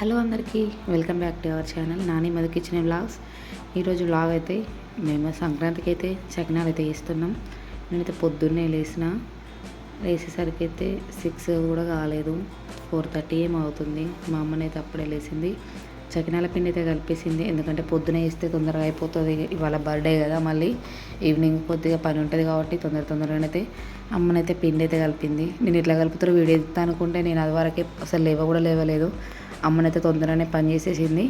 Hello అందరికీ welcome back to our channel Nani Madhu kitchen vlogs. ఈరోజు vlog అయితే మేము సంక్రాంతికి అయితే చకినాలు అయితే వేస్తున్నాం నేనైతే పొద్దున్నే లేచిన లేచేసరికి అయితే సిక్స్ కూడా కాలేదు. ఫోర్ థర్టీ ఏం అవుతుంది. మా అమ్మనైతే అప్పుడే లేచింది చకినాల పిండి అయితే కలిపేసింది. ఎందుకంటే పొద్దున వేస్తే తొందరగా అయిపోతుంది. ఇవాళ బర్త్డే కదా మళ్ళీ. ఈవినింగ్ కొద్దిగా పని ఉంటుంది కాబట్టి తొందర తొందరగానైతే అమ్మనైతే పిండి అయితే కలిపింది. నేను ఇట్లా కలుపుతారో వీడియో ఎత్తా అనుకుంటే నేను అది వరకే అసలు లేవ కూడా లేవలేదు. అమ్మనైతే తొందరగానే పని చేసేసింది.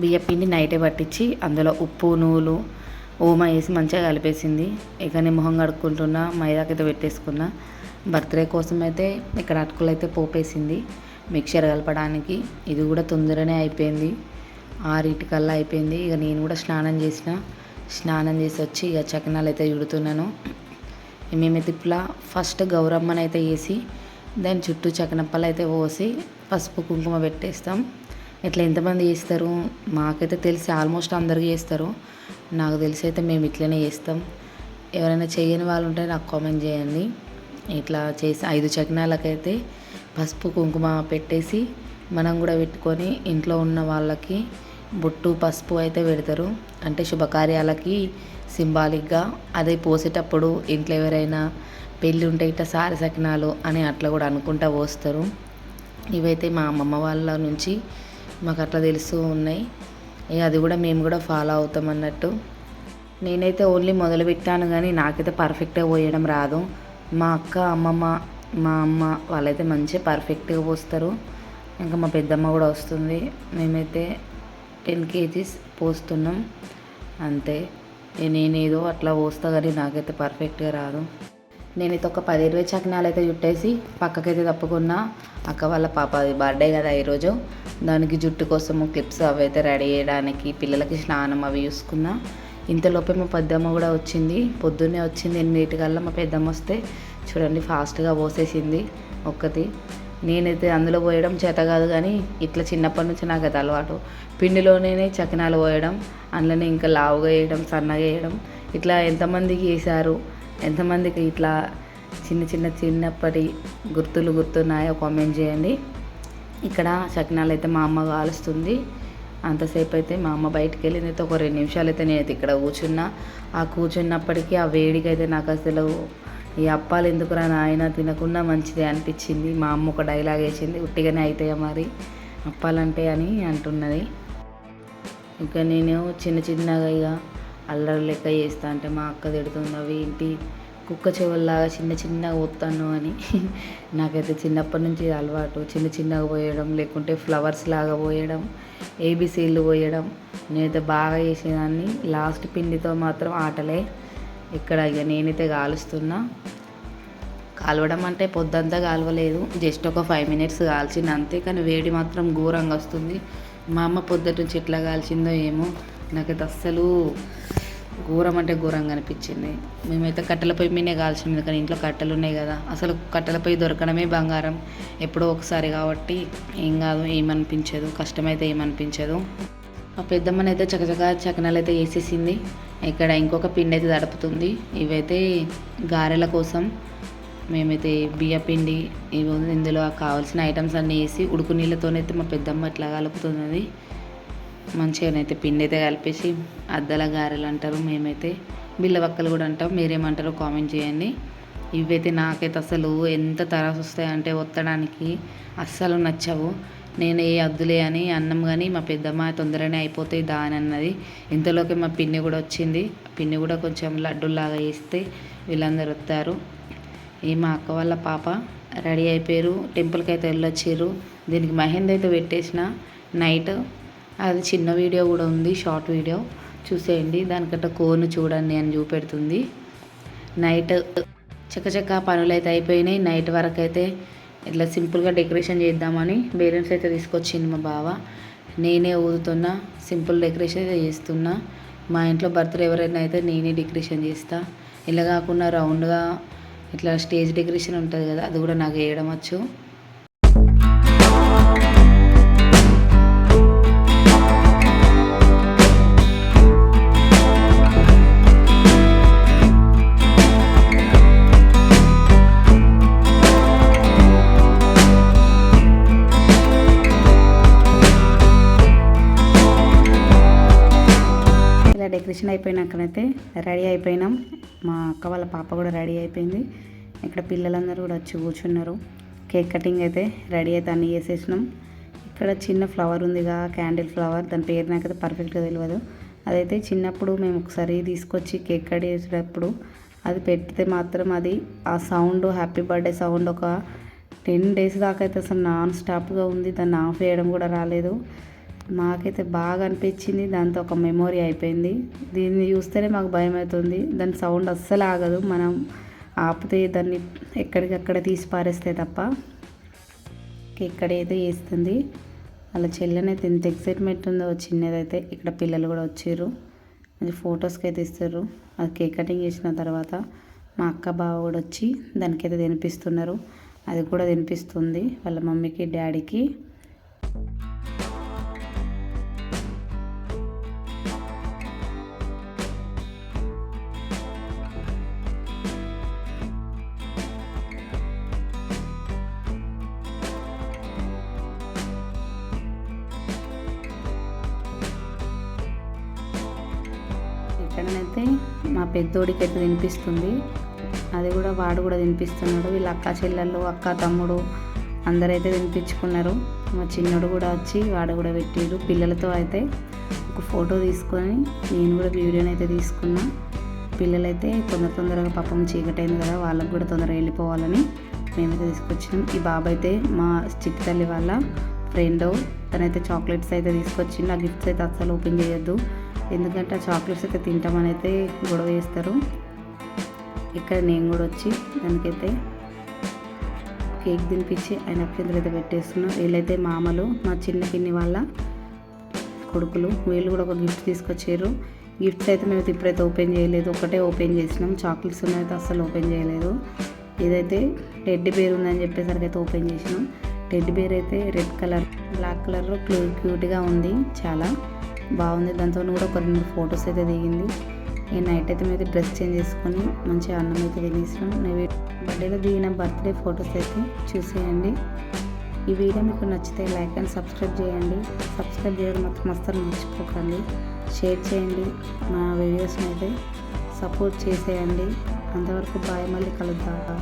బియ్య పిండి నైటే పట్టించి అందులో ఉప్పు నూలు ఓమా వేసి మంచిగా కలిపేసింది. ఇక నేను మొహం కడుక్కుంటున్నా మైదాకైతే పెట్టేసుకున్నా. బర్త్డే కోసం అయితే ఇక్కడ అటుకులు అయితే పోపేసింది. మిక్చర్ కలపడానికి. ఇది కూడా తొందరనే అయిపోయింది. ఆరింటికల్లా అయిపోయింది. ఇక నేను కూడా స్నానం చేసిన. స్నానం చేసి వచ్చి ఇక చకినాలు అయితే చుడుతున్నాను. మేమైతే ఇట్లా ఫస్ట్ గౌరమ్మనైతే వేసి దాని చుట్టూ చకనప్పలు అయితే పోసి పసుపు కుంకుమ పెట్టేస్తాం. ఇట్లా ఎంతమంది చేస్తారు? మాకైతే తెలిసి ఆల్మోస్ట్ అందరికీ చేస్తారు. నాకు తెలిసి అయితే మేము ఇట్లనే చేస్తాం. ఎవరైనా చేయని వాళ్ళు ఉంటే నాకు కామెంట్ చేయండి. ఇట్లా చేసి ఐదు చకినాలకైతే పసుపు కుంకుమ పెట్టేసి మనం కూడా పెట్టుకొని ఇంట్లో ఉన్న వాళ్ళకి బొట్టు పసుపు అయితే పెడతారు. అంటే శుభకార్యాలకి సింబాలిక్గా అదే పోసేటప్పుడు ఇంట్లో ఎవరైనా పెళ్ళి ఉంటే ఇట్లా సారి సకినాలు అని అట్లా కూడా అనుకుంటా పోస్తారు. ఇవైతే మా అమ్మమ్మ వాళ్ళ నుంచి మాకు అట్లా తెలుస్తూ ఉన్నాయి. ఇక అది కూడా మేము కూడా ఫాలో అవుతాం అన్నట్టు. నేనైతే ఓన్లీ మొదలు పెట్టాను కానీ నాకైతే పర్ఫెక్ట్గా పోయడం రాదు. మా అక్క అమ్మమ్మ మా అమ్మ వాళ్ళైతే మంచిగా పర్ఫెక్ట్గా పోస్తారు. ఇంకా మా పెద్దమ్మ కూడా వస్తుంది. మేమైతే టెన్ కేజీస్ పోస్తున్నాం. అంతే. నేనేదో అట్లా పోస్తా కానీ నాకైతే పర్ఫెక్ట్గా రాదు. నేనైతే ఒక పది ఇరవై చక్నాలు అయితే చుట్టేసి పక్కకైతే తప్పుకున్నా. అక్క వాళ్ళ పాప అది బర్త్డే కదా ఈరోజు. దానికి జుట్టు కోసము క్లిప్స్ అవి అయితే రెడీ చేయడానికి పిల్లలకి స్నానం అవి చూసుకున్నా. ఇంతలోపే మా పెద్దమ్మ కూడా వచ్చింది. పొద్దున్నే వచ్చింది ఎన్నిటికల్లా మా పెద్దమ్మ వస్తే చూడండి ఫాస్ట్గా పోసేసింది ఒక్కటి. నేనైతే అందులో పోయడం చేత కాదు కానీ ఇట్లా చిన్నప్పటి నుంచి నాకు అది అలవాటు. పిండిలోనే చకినాలు పోయడం అందులోనే ఇంకా లావుగా వేయడం సన్నగా వేయడం. ఇట్లా ఎంతమందికి వేశారు ఎంతమందికి ఇట్లా చిన్న చిన్న చిన్నప్పటి గుర్తులు గుర్తున్నాయో కామెంట్ చేయండి. ఇక్కడ చకినాలు అయితే మా అమ్మ కాలుస్తుంది. అంతసేపు అయితే మా అమ్మ బయటికి వెళ్ళింది అయితే ఒక రెండు నిమిషాలు అయితే నేనైతే ఇక్కడ కూర్చున్నా. ఆ కూర్చున్నప్పటికీ ఆ వేడికి అయితే నాకు అసలు ఈ అప్పాలు ఎందుకురా నాయన తినకుండా మంచిది అనిపించింది. మా అమ్మ ఒక డైలాగ్ వేసింది. ఉట్టిగానే అవుతాయా మరి? అప్పాలంటే అని అంటున్నది. ఇక నేను చిన్న చిన్నగా ఇక అల్లరి లెక్క చేస్తా అంటే మా అక్క తిడుతుంది అవి ఏంటి? కుక్క చెవుల్లాగా చిన్న చిన్నగా పోతాను అని. నాకైతే చిన్నప్పటి నుంచి అలవాటు. చిన్న చిన్నగా పోయడం లేకుంటే ఫ్లవర్స్ లాగా పోయడం ఏబీసీలు పోయడం. నేనైతే బాగా చేసేదాన్ని. లాస్ట్ పిండితో మాత్రం ఆటలే. ఇక్కడ ఇక నేనైతే కాలుస్తున్నా. కాలవడం అంటే పొద్దంతా కాలవలేదు. జస్ట్ ఒక ఫైవ్ మినిట్స్ కాల్చింది అంతే. కానీ వేడి మాత్రం ఘోరంగా వస్తుంది. మా అమ్మ పొద్దుట నుంచి ఎట్లా కాల్చిందో ఏమో. నాకైతే అస్సలు ఘోరం అంటే ఘోరంగా అనిపించింది. మేమైతే కట్టెల పొయ్యి మీదే కాల్చింది కానీ ఇంట్లో కట్టెలు ఉన్నాయి కదా. అసలు కట్టెల పొయ్యి దొరకడమే బంగారం. ఎప్పుడో ఒకసారి కాబట్టి ఏం కాదు ఏమనిపించదు. కష్టమైతే ఏమనిపించదు. మా పెద్దమ్మనైతే చకచక చకనాలు అయితే వేసేసింది. ఇక్కడ ఇంకొక పిండి అయితే తడుపుతుంది. ఇవైతే గారెల కోసం మేమైతే బియ్య పిండి ఇవి ఇందులో కావాల్సిన ఐటమ్స్ అన్నీ వేసి ఉడుకు నీళ్ళతోనైతే మా పెద్దమ్మ ఇట్లా కలుపుతున్నది. మంచిగానైతే పిండి అయితే కలిపేసి అద్దల గారెలు అంటారు మేమైతే బిల్లవక్కలు కూడా అంటాం. మీరేమంటారో కామెంట్ చేయండి. ఇవైతే నాకైతే అసలు ఎంత తరాసు వస్తాయంటే ఒత్తడానికి అస్సలు నచ్చవు. నేను ఏ అద్దులే అని అన్నం కానీ మా పెద్దమ్మ తొందరనే అయిపోతాయి దా అని అన్నది. ఇంతలోకి మా పిన్ని కూడా వచ్చింది. పిన్ని కూడా కొంచెం లడ్డులాగా వేస్తే వీళ్ళందరూ వస్తారు. ఈ మా అక్క వాళ్ళ పాప రెడీ అయిపోయారు. టెంపుల్కి అయితే వెళ్ళొచ్చారు దీనికి మహేంద్ అయితే పెట్టేసిన నైట్ అది చిన్న వీడియో కూడా ఉంది షార్ట్ వీడియో. చూసేయండి దానికంటే కోను చూడండి అని చూపెడుతుంది. నైట్ చక్కచక్క పనులు అయితే అయిపోయినాయి. నైట్ వరకు అయితే ఇట్లా సింపుల్గా డెకరేషన్ చేద్దామని బేలన్స్ అయితే తీసుకొచ్చింది మా బావ. నేనే ఊదుతున్నా సింపుల్ డెకరేషన్ అయితే చేస్తున్నా. మా ఇంట్లో బర్త్డే ఎవరైనా అయితే నేనే డెకరేషన్ చేస్తా. ఇలా కాకుండా రౌండ్గా ఇట్లా స్టేజ్ డెకరేషన్ ఉంటుంది కదా అది కూడా నాకు వేయడం వచ్చు. డెకరేషన్ అయిపోయినాకనైతే రెడీ అయిపోయినాం. మా అక్క వాళ్ళ పాప కూడా రెడీ అయిపోయింది. ఇక్కడ పిల్లలందరూ కూడా వచ్చి కూర్చున్నారు. కేక్ కటింగ్ అయితే రెడీ అయితే అన్నీ చేసేసినాం. ఇక్కడ చిన్న ఫ్లవర్ ఉందిగా క్యాండిల్ ఫ్లవర్. దాని పేరు నాకైతే పర్ఫెక్ట్గా తెలియదు అదైతే చిన్నప్పుడు మేము ఒకసారి తీసుకొచ్చి కేక్ కట్ చేసేటప్పుడు అది పెడితే మాత్రం అది ఆ సౌండ్ హ్యాపీ బర్త్డే సౌండ్ ఒక టెన్ డేస్ దాకా అయితే అసలు నాన్ స్టాప్గా ఉంది. దాన్ని ఆఫ్ చేయడం కూడా రాలేదు. మాకైతే బాగా అనిపించింది. దాంతో ఒక మెమొరీ అయిపోయింది. దీన్ని చూస్తేనే మాకు భయం అవుతుంది. దాని సౌండ్ అస్సలు ఆగదు. మనం ఆపితే దాన్ని ఎక్కడికక్కడ తీసి పారేస్తే తప్ప. ఎక్కడైతే వేస్తుంది వాళ్ళ చెల్లెనైతే ఎంత ఎక్సైట్మెంట్ ఉందో చిన్నదైతే ఇక్కడ పిల్లలు కూడా వచ్చారు. అది ఫొటోస్కి అయితే ఇస్తారు. అది కేక్ కటింగ్ చేసిన తర్వాత మా అక్క బావ కూడా వచ్చి దానికైతే తినిపిస్తున్నారు. అది కూడా తినిపిస్తుంది. వాళ్ళ మమ్మీకి డాడీకి. ఇక్కడనైతే మా పెద్దోడికి అయితే తినిపిస్తుంది అది కూడా వాడు కూడా తినిపిస్తున్నాడు. వీళ్ళ అక్క చెల్లెళ్ళు అక్క తమ్ముడు అందరైతే తినిపించుకున్నారు. మా చిన్నోడు కూడా వచ్చి వాడు కూడా పెట్టిండు. పిల్లలతో అయితే ఒక ఫోటో తీసుకొని నేను కూడా వీడియోని అయితే తీసుకున్నా. పిల్లలైతే తొందర తొందరగా పాపం చీకటైంది కదా వాళ్ళకు కూడా తొందరగా వెళ్ళిపోవాలని మేమైతే తీసుకొచ్చినాం. ఈ బాబు అయితే మా చిట్టి తల్లి వాళ్ళ ఫ్రెండ్. తనైతే చాక్లెట్స్ అయితే తీసుకొచ్చిండు. ఆ గిఫ్ట్స్ అయితే అస్సలు ఓపెన్ చేయొద్దు. ఎందుకంటే ఆ చాక్లెట్స్ అయితే తింటామని అయితే గొడవ చేస్తారు. ఇక్కడ నేను కూడా వచ్చి దానికైతే కేక్ తినిపించి ఆయన అక్షంతలు అయితే పెట్టేస్తున్నాం వీళ్ళైతే మామలు మా చిన్న పిన్ని వాళ్ళ కొడుకులు వీళ్ళు కూడా ఒక గిఫ్ట్ తీసుకొచ్చారు. గిఫ్ట్స్ అయితే మేము ఇప్పుడైతే ఓపెన్ చేయలేదు. ఒకటే ఓపెన్ చేసినాం. చాక్లెట్స్ ఉన్నాయితే అస్సలు ఓపెన్ చేయలేదు. ఇదైతే టెడ్డి బేర్ ఉందని చెప్పేసరికి అయితే ఓపెన్ చేసినాం. టెడ్డి బేర్ అయితే రెడ్ కలర్ బ్లాక్ కలర్లో క్లూ క్యూట్గా ఉంది చాలా. బాగుంది. దాంతో కూడా ఒక రెండు ఫొటోస్ అయితే దిగింది. ఈ నైట్ అయితే మీద డ్రెస్ చేంజ్ చేసుకొని మంచిగా అన్నం అయితే తినేసినాం. నేను బర్త్డేలో దిగిన బర్త్డే ఫొటోస్ అయితే చూసేయండి. ఈ వీడియో మీకు నచ్చితే లైక్ అండ్ సబ్స్క్రైబ్ చేయండి. సబ్స్క్రైబ్ చేయడం మాత్రం అస్సలు మర్చిపోకండి. షేర్ చేయండి. మా వీడియోస్ని అయితే సపోర్ట్ చేసేయండి. అంతవరకు బాయ్. మళ్ళీ కలుద్దాం.